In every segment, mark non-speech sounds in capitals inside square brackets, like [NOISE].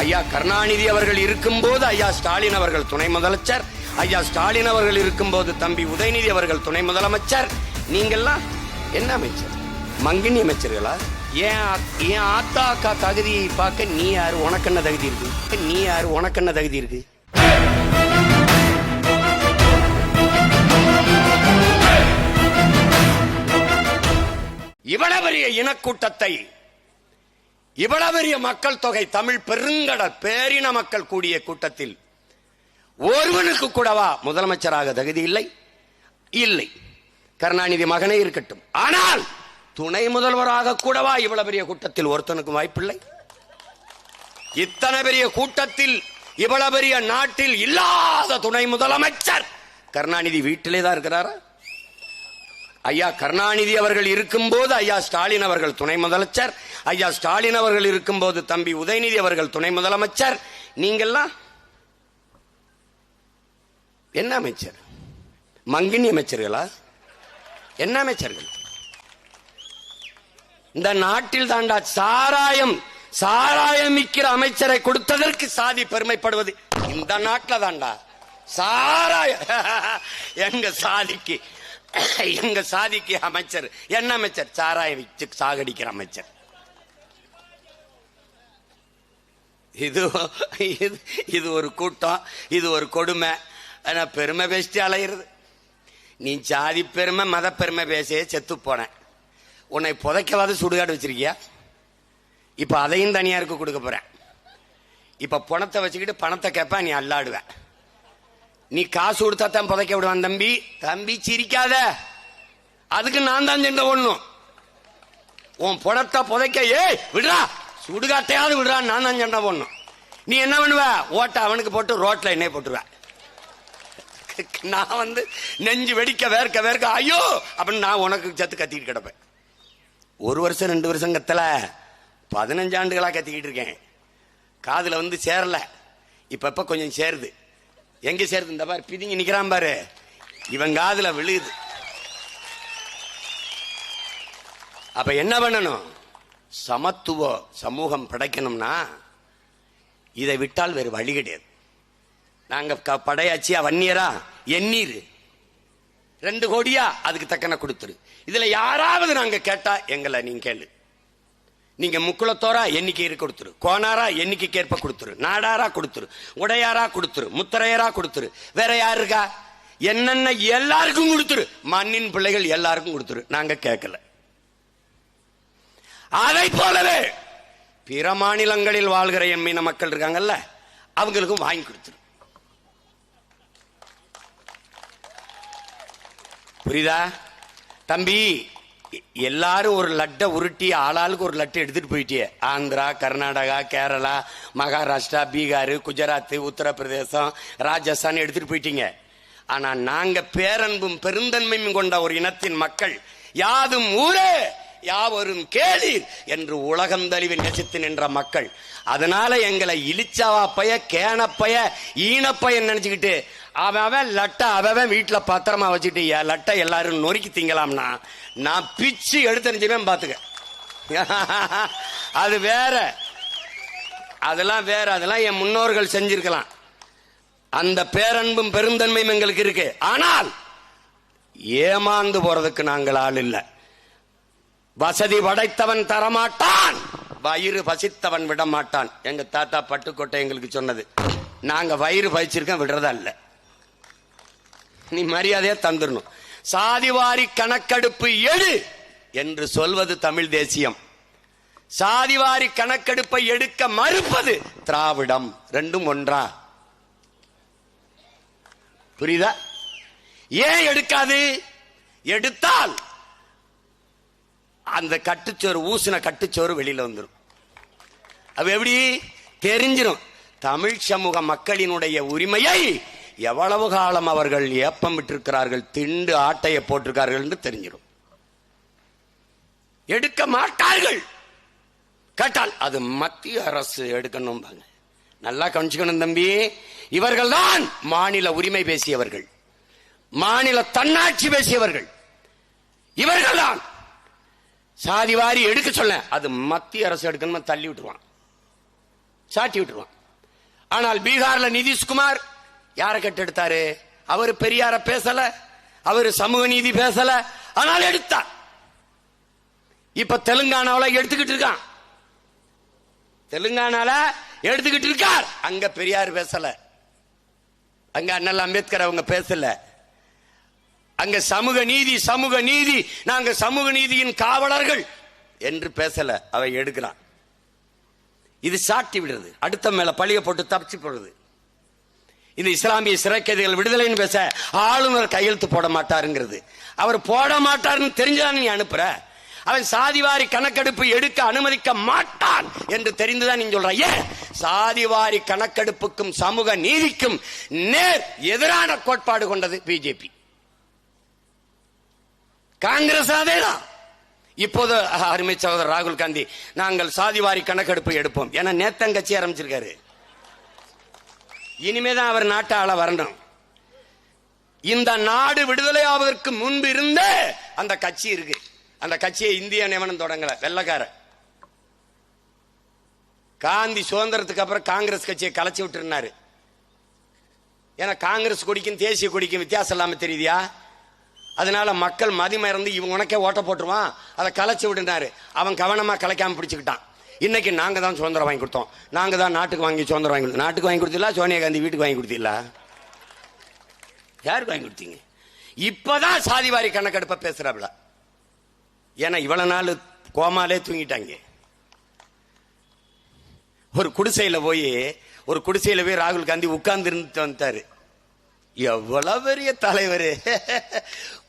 ஐயா கருணாநிதி அவர்கள் இருக்கும்போது ஐயா ஸ்டாலின் அவர்கள் துணை முதலமைச்சர் ஐயா ஸ்டாலின் அவர்கள் இருக்கும்போது தம்பி உதயநிதி அவர்கள் துணை முதலமைச்சர். நீங்கள்லாம் என்ன அமைச்சர்? மங்கினி அமைச்சர்களா? ஏன் ஏன் ஆத்தா அக்கா தகுதியை பார்க்க நீ யாரு? உனக்கு என்ன தகுதி இருக்கு? நீ யாரு? உனக்கு என்ன தகுதி இருக்கு? இவ்வளவு பெரிய இனக்கூட்டத்தை இவ்வளவு பெரிய மக்கள் தொகை தமிழ் பெருங்கடல் பேரின மக்கள் கூடிய கூட்டத்தில் ஒருவனுக்கு கூடவா முதலமைச்சராக தகுதி இல்லை? இல்லை. கருணாநிதி மகனே இருக்கட்டும். ஆனால் துணை முதல்வராக கூடவா இவ்வளவு பெரிய கூட்டத்தில் ஒருத்தனுக்கும் வாய்ப்பில்லை? இத்தனை பெரிய கூட்டத்தில் இவ்வளவு பெரிய நாட்டில் இல்லாத துணை முதலமைச்சர் கருணாநிதி வீட்டிலே தான் இருக்கிறாரா? ஐயா கருணாநிதி அவர்கள் இருக்கும்போது ஐயா ஸ்டாலின் அவர்கள் துணை முதலமைச்சர் ஐயா ஸ்டாலின் அவர்கள் இருக்கும்போது தம்பி உதயநிதி அவர்கள் துணை முதலமைச்சர். நீங்கள்லாம் என்ன அமைச்சர்? மங்கினி அமைச்சர்களா? என்ன அமைச்சர்கள்? இந்த நாட்டில் தாண்டா சாராயம் சாராயம் விற்கிற அமைச்சரை கொடுத்ததற்கு சாதி பெருமைப்படுவது இந்த நாட்டில் தாண்டா. சாராயம். [LAUGHS] எங்க சாதிக்கு [COUGHS] எங்க சாதிக்கு அமைச்சர் என்ன அமைச்சர்? சாராயம் வச்சு சாகடிக்கிற அமைச்சர். இது இது இது ஒரு கூட்டம் இது ஒரு கொடுமை. ஆனா பெருமை பேசிட்டு அலையிறது. நீ சாதி பெருமை மத பெருமை பேசியே செத்து போனேன். உன்னை புதைக்கவாது சுடுகாடு வச்சிருக்கியா? இப்ப அதையும் தனியாருக்கு கொடுக்க போறேன். இப்ப பணத்தை வச்சுக்கிட்டு பணத்தை கேட்பேன் நீ அல்லாடுவேன் நீ காசு கொடுத்தா தான் புதைக்க விடுவான் தம்பி. தம்பி சிரிக்காத. அதுக்கு நான் தான் சென்ற ஒண்ணும் உன் புடத்தை புதைக்க ஏய் விடுறா. சுடுகாட்டையாவது விடுறா நான் தான் சண்டை போடணும் நீ என்ன பண்ணுவ? ஓட்ட அவனுக்கு போட்டு ரோட்ல என்ன போட்டுருவேன் நான் வந்து நெஞ்சு வெடிக்க வேர்க்க வேர்க்க ஐயோ அப்படின்னு நான் உனக்கு சத்து கத்திட்டு கிடப்பேன். ஒரு வருஷம் ரெண்டு வருஷம் கத்தல. பதினஞ்சு ஆண்டுகளாக கத்திக்கிட்டு இருக்கேன். காதில் வந்து சேரல. இப்ப இப்ப கொஞ்சம் சேருது. எங்க சேருது இந்த பாரு பிதிங்கி நிக்கிறான் பாரு. இவன் காதுல விழுகுது. அப்ப என்ன பண்ணணும்? சமத்துவ சமூகம் படைக்கணும்னா இதை விட்டால் வேறு வழி கிடையாது. நாங்க க- படையாச்சியா வன்னியரா? எண்ணீர். ரெண்டு கோடியா அதுக்கு தக்கன கொடுத்துரு. இதுல யாராவது நாங்க கேட்டா எங்களை நீங்க கேளு. நீங்க முக்குளத்தோரா எண்ணிக்கை கொடுத்துரு. கோனாரா எண்ணிக்கைக்கு ஏற்ப கொடுத்துரு. நாடாரா கொடுத்துரு. உடையாரா கொடுத்துரு. முத்தரையரா கொடுத்துரு. வேற யார் இருக்கா? என்னென்ன எல்லாருக்கும் கொடுத்துரு. மண்ணின் பிள்ளைகள் எல்லாருக்கும் கொடுத்துரு. நாங்க கேட்கல. அதை போலவே பிற மாநிலங்களில் வாழ்கிற எம்மீன மக்கள் இருக்காங்கல்ல அவங்களுக்கும் வாங்கி கொடுத்துரு. புரியுதா? தம்பி எல்லாரும் ஒரு லட்டை உருட்டி ஆளாளுக்கு ஒரு லட்டை எடுத்துட்டு போயிட்டே ஆந்திரா கர்நாடகா கேரளா மகாராஷ்டிரா பீகார் குஜராத் உத்தரப்பிரதேசம் ராஜஸ்தான் எடுத்துட்டு போயிட்டீங்க. ஆனா நாங்க பேரன்பும் பெருந்தன்மையும் கொண்ட ஒரு இனத்தின் மக்கள் யாதும் ஊரே! யாவரும் கேளீர் என்று உலகம் தழுவி நெசித்து நின்ற மக்கள். அதனால எங்களை இழிச்சவா பைய கேனப்பைய ஈனப்பையன் நினைச்சுக்கிட்டு அவன் அவன் லட்டை அவன் வீட்டில் பத்திரமா வச்சுட்டு என் லட்டை எல்லாரும் நொறுக்கி திங்கலாம்னா நான் பிச்சு எடுத்தறிஞ்சுவேன் பார்த்துக்க அது வேற. அதெல்லாம் வேற. அதெல்லாம் என் முன்னோர்கள் செஞ்சிருக்கலாம். அந்த பேரன்பும் பெருந்தன்மையும் எங்களுக்கு இருக்கு. ஆனால் ஏமாந்து போறதுக்கு நாங்கள் ஆள் இல்லை. வசதி படைத்தவன் தரமாட்டான். வயிறு பசித்தவன் விடமாட்டான். எங்க தாத்தா பட்டுக்கோட்டை எங்களுக்கு சொன்னது. நாங்க வயிறு பசிச்சிருக்கோம் விடுறதா இல்ல. நீ மரியாதையா தந்துடணும் சாதிவாரி கணக்கெடுப்பு எடு என்று சொல்வது தமிழ் தேசியம். சாதிவாரி கணக்கெடுப்பை எடுக்க மறுப்பது திராவிடம். ரெண்டும் ஒன்றா? புரியுதா? ஏன் எடுக்காது? எடுத்தால் அந்த கட்டுச்சோறு ஊசின கட்டுச்சோறு வெளியில வந்துடும் அது எப்படி? தெரிஞ்சிடும் தமிழ் சமூக மக்களினுடைய உரிமையை எவ்வளவு காலம் அவர்கள் ஏப்பம் விட்டிருக்கிறார்கள் திண்டு ஆட்டையை போட்டிருக்கார்கள் என்று தெரிஞ்சிடும் எடுக்க மாட்டார்கள். கேட்டால் அது மத்திய அரசு எடுக்கணும் நல்லா கவனிச்சுக்கணும் தம்பி. இவர்கள்தான் மாநில உரிமை பேசியவர்கள். மாநில தன்னாட்சி பேசியவர்கள். இவர்கள்தான் சாதி வாரி எடுக்க சொல்ல. அது மத்திய அரசு எடுக்கணும்னு தள்ளி விட்டுருவான். சாட்டி விட்டுருவான். ஆனால் பீகார்ல நிதிஷ்குமார் யாரை கட்டெடுத்தாரு? அவர் பெரியார பேசல அவர் சமூக நீதி பேசல ஆனால் எடுத்தார். இப்ப தெலுங்கானாவில் எடுத்துக்கிட்டு இருக்கான். தெலுங்கானால எடுத்துக்கிட்டு இருக்கார். அங்க பெரியார் பேசல. அங்க அண்ணல் அம்பேத்கர் அவங்க பேசல. அங்க சமூக நீதி சமூக நீதி. நாங்க சமூக நீதியின் காவலர்கள் என்று பேசல அவை எடுக்கிறான். இது சாட்டி விடுறது. அடுத்த மேல பழிய போட்டு தப்பிச்சு போடுறது. இந்த இஸ்லாமிய சிறைக்கைதிகள் விடுதலைன்னு பேச ஆளுநர் கையெழுத்து போட மாட்டாருங்கிறது. அவர் போட மாட்டாருன்னு தெரிஞ்சுதான் நீ அனுப்புற? அவன் சாதிவாரி கணக்கெடுப்பு எடுக்க அனுமதிக்க மாட்டான் என்று தெரிந்துதான் நீ சொல்ற. ஏன்? சாதிவாரி கணக்கெடுப்புக்கும் சமூக நீதிக்கும் நேர் எதிரான கோட்பாடு கொண்டது பிஜேபி காங்கிரஸ் அதேதான். இப்போது அருமை சகோதரர் ராகுல் காந்தி நாங்கள் சாதிவாரி கணக்கெடுப்பு எடுப்போம். என நேத்தங்கட்சி ஆரம்பிச்சிருக்காரு. இனிமேதான் அவர் நாட்டை ஆள வரணும். இந்த நாடு விடுதலை ஆவதற்கு முன்பு இருந்த அந்த கட்சி இருக்கு. அந்த கட்சியை இந்திய நியமனம் தொடங்கல வெள்ளக்கார காந்தி சுதந்திரத்துக்கு அப்புறம் காங்கிரஸ் கட்சியை கலைச்சு விட்டுருந்தாரு. ஏன்னா காங்கிரஸ் கொடிக்கும் தேசிய கொடிக்கும் வித்தியாசம் இல்லாம தெரியுதியா? அதனால மக்கள் மதிமறந்து இவன் உனக்கே ஓட்ட போட்டுருவான் அதை கலைச்சி விடுனாரு. அவன் கவனமாக கலைக்காமல் பிடிச்சிக்கிட்டான். இன்னைக்கு நாங்கள் தான் சுதந்திரம் வாங்கி கொடுத்தோம். நாங்கள் தான் நாட்டுக்கு வாங்கி சுதந்திரம் வாங்கி கொடுத்தோம். நாட்டுக்கு வாங்கி கொடுத்தீங்களா? சோனியா காந்தி வீட்டுக்கு வாங்கி கொடுத்தீங்களா? யாருக்கு வாங்கி கொடுத்தீங்க? இப்போதான் சாதிவாரி கணக்கெடுப்பை பேசுகிறாப்புல ஏன்னா இவ்வளோ நாள் கோமாலே தூங்கிட்டாங்க. ஒரு குடிசையில் போய் ஒரு குடிசையில் போய் ராகுல் காந்தி உட்கார்ந்து இருந்துட்டு வந்துட்டாரு. எவ்வளவு பெரிய தலைவர்?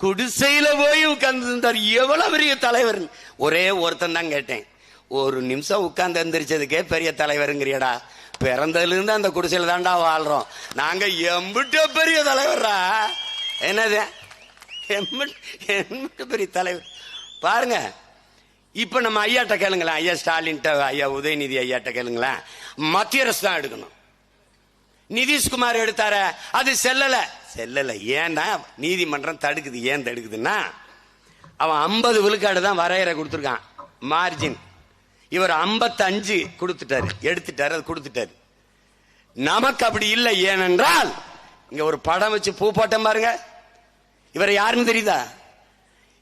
குடிசையில போய் உட்கார்ந்து இருந்தார் எவ்வளவு பெரிய தலைவர்? ஒரே ஒருத்தன் தான் கேட்டேன். ஒரு நிமிஷம் உட்கார்ந்து எந்திரிச்சதுக்கே பெரிய தலைவருங்கிறியடா. பிறந்ததுலேருந்து அந்த குடிசையில் தான்டா வாழ்றோம். நாங்க எம்பிட்ட பெரிய தலைவர்ரா? என்னது? எம்பிட்ட பெரிய தலைவர். பாருங்க. இப்ப நம்ம ஐயாட்ட கேளுங்களேன். ஐயா ஸ்டாலின் ஐயா உதயநிதி ஐயாட்ட கேளுங்களேன். மத்திய அரசு தான் எடுக்கணும். நிதிஷ்குமார் எடுத்தார. அது செல்லல. செல்லல. ஏன்னா நீதிமன்றம் தடுக்குது. ஏன் தடுக்குதுன்னா அவன் ஐம்பது விழுக்காடு தான் வரையறை கொடுத்துருக்கான். மார்ஜின் இவர் 55 கொடுத்துட்டாரு. எடுத்துட்டாரு அது கொடுத்துட்டாரு. நமக்கு அப்படி இல்லை. ஏனென்றால் இங்க ஒரு படம் வச்சு பூ போட்டேன் பாருங்க. இவர் யாருன்னு தெரியுதா?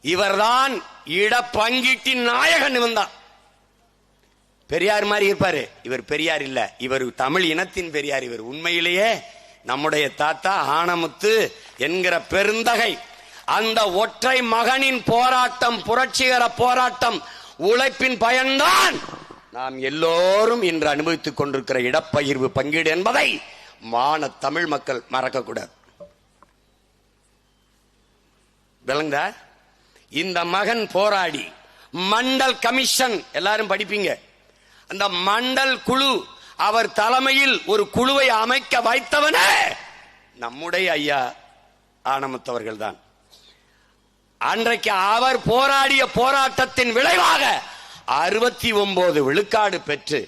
இவர்தான் இடப்பங்கீட்டின் நாயகன் இவன் தான் பெரியார் மாதிரி இருப்பாரு. இவர் பெரியார் இல்ல. இவர் தமிழ் இனத்தின் பெரியார். இவர் உண்மையிலேயே நம்முடைய தாத்தா ஆனமுத்து என்கிற பெருந்தகை. அந்த ஒற்றை மகனின் போராட்டம் புரட்சிகர போராட்டம் உழைப்பின் பயன்தான் நாம் எல்லோரும் இன்று அனுபவித்துக் கொண்டிருக்கிற இடப்பகிர்வு பங்கீடு என்பதை மான தமிழ் மக்கள் மறக்கக்கூடாது. விளங்குதா? இந்த மகன் போராடி மண்டல் கமிஷன் எல்லாரும் படிப்பீங்க. அந்த மண்டல் குழு அவர் தலைமையில் ஒரு குழுவை அமைக்க வைத்தவனே. நம்முடைய ஐயா ஆனமத்தவர்கள் தான் அன்றைக்கு அவர் போராடிய போராட்டத்தின் விளைவாக அறுபத்தி ஒன்பது விழுக்காடு பெற்று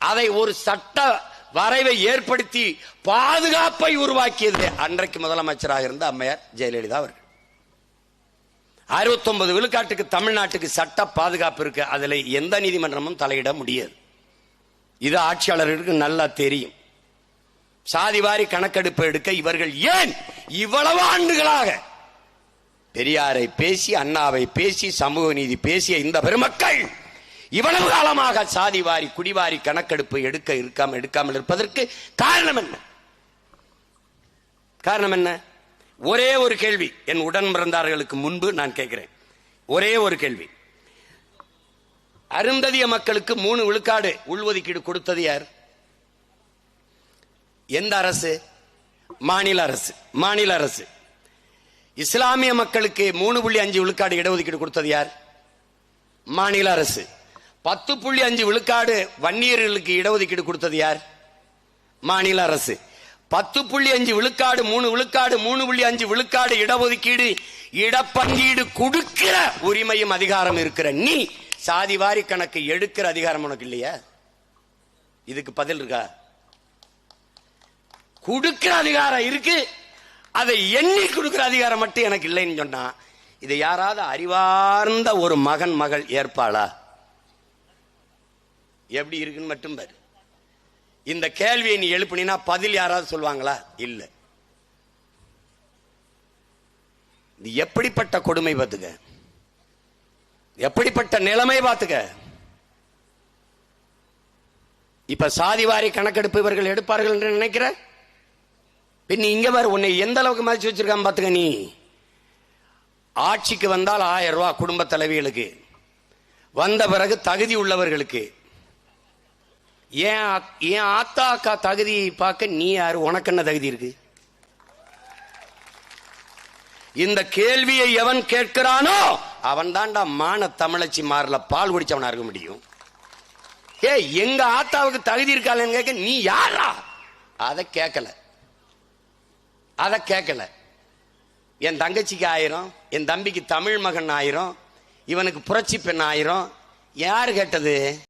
அதை ஒரு சட்ட வரைவை ஏற்படுத்தி பாதுகாப்பை உருவாக்கியது அன்றைக்கு முதலமைச்சராக இருந்த அம்மையார் ஜெயலலிதா அவர்கள். அறுபத்தொன்பது விழுக்காட்டுக்கு தமிழ்நாட்டுக்கு சட்ட பாதுகாப்பு இருக்கு. அதில் எந்த நீதிமன்றமும் தலையிட முடியாது. இது ஆட்சியாளர்களுக்கு நல்லா தெரியும். சாதிவாரி கணக்கெடுப்பு எடுக்க இவர்கள் ஏன் இவ்வளவு ஆண்டுகளாக பெரியாரை பேசி அண்ணாவை பேசி சமூக நீதி பேசிய இந்த பெருமக்கள் இவ்வளவு காலமாக சாதிவாரி குடிவாரி கணக்கெடுப்பு எடுக்க இருக்காம எடுக்காமல் இருப்பதற்கு காரணம் என்ன? காரணம் என்ன? ஒரே ஒரு கேள்வி. என் உடன் பிறந்தார்களுக்கு முன்பு நான் கேட்கிறேன். ஒரே ஒரு கேள்வி. அருந்ததிய மக்களுக்கு மூணு விழுக்காடு உள்ஒதுக்கீடு கொடுத்தது யார்? எந்த அரசு? மாநில அரசு. மாநில அரசு. இஸ்லாமிய மக்களுக்கு மூணு புள்ளி அஞ்சு விழுக்காடு இடஒதுக்கீடு கொடுத்தது யார்? மாநில அரசு. பத்து புள்ளி அஞ்சு விழுக்காடு வன்னியர்களுக்கு இடஒதுக்கீடு கொடுத்தது யார்? மாநில அரசு. பத்து புள்ளி அஞ்சு விழுக்காடு மூணு விழுக்காடு மூணு புள்ளி அஞ்சு விழுக்காடு இடஒதுக்கீடு இடப்பங்கீடு கொடுக்கிற உரிமையும் அதிகாரம் இருக்கிற நீ சாதிவாரி கணக்கு எடுக்கிற அதிகாரம் உனக்கு இல்லையா? இதுக்கு பதில் இருக்கா? கொடுக்கிற அதிகாரம் இருக்கு. அதை எண்ணி கொடுக்கிற அதிகாரம் மட்டும் எனக்கு இல்லைன்னு சொன்னா இதை யாராவது அறிவார்ந்த ஒரு மகன் மகள் ஏற்பாளா? எப்படி இருக்குன்னு மட்டும் பாரு. இந்த கேள்வியை நீ எழுப்பினா பதில் யாராவது சொல்லுவாங்களா? இல்ல. இது எப்படிப்பட்ட கொடுமை பார்த்துக்க? எப்படிப்பட்ட நிலைமை பார்த்துக்க? இப்ப சாதிவாரி கணக்கெடுப்பு இவர்கள் எடுப்பார்கள் என்று நினைக்கிற? பின் இங்க பாரு உன்னை எந்த அளவுக்கு மதிச்சு வச்சிருக்கான் பாத்துக்க நீ? ஆட்சிக்கு வந்தால் ஆயிரம் ரூபாய் குடும்ப தலைவிகளுக்கு வந்த பிறகு தகுதி உள்ளவர்களுக்கு ஏன் அக்- ஏன் ஆத்தா அக்கா தகுதியை பார்க்க நீ யாரு? உனக்கு என்ன தகுதி இருக்கு? இந்த கேள்வியை எவன் கேட்கிறானோ அவன் தான்டா மான தமிழச்சி மாறல பால் குடிச்சவனா இருக்க முடியும். ஏ எங்க ஆத்தாவுக்கு தகுதி இருக்காளன்னு கேட்க நீ யாரா அதை கேட்கல அதை கேட்கல என் தங்கச்சிக்கு ஆயிரம் என் தம்பிக்கு தமிழ் மகன் ஆயிரம் இவனுக்கு புரட்சி பெண் ஆயிரம். யார் கேட்டது?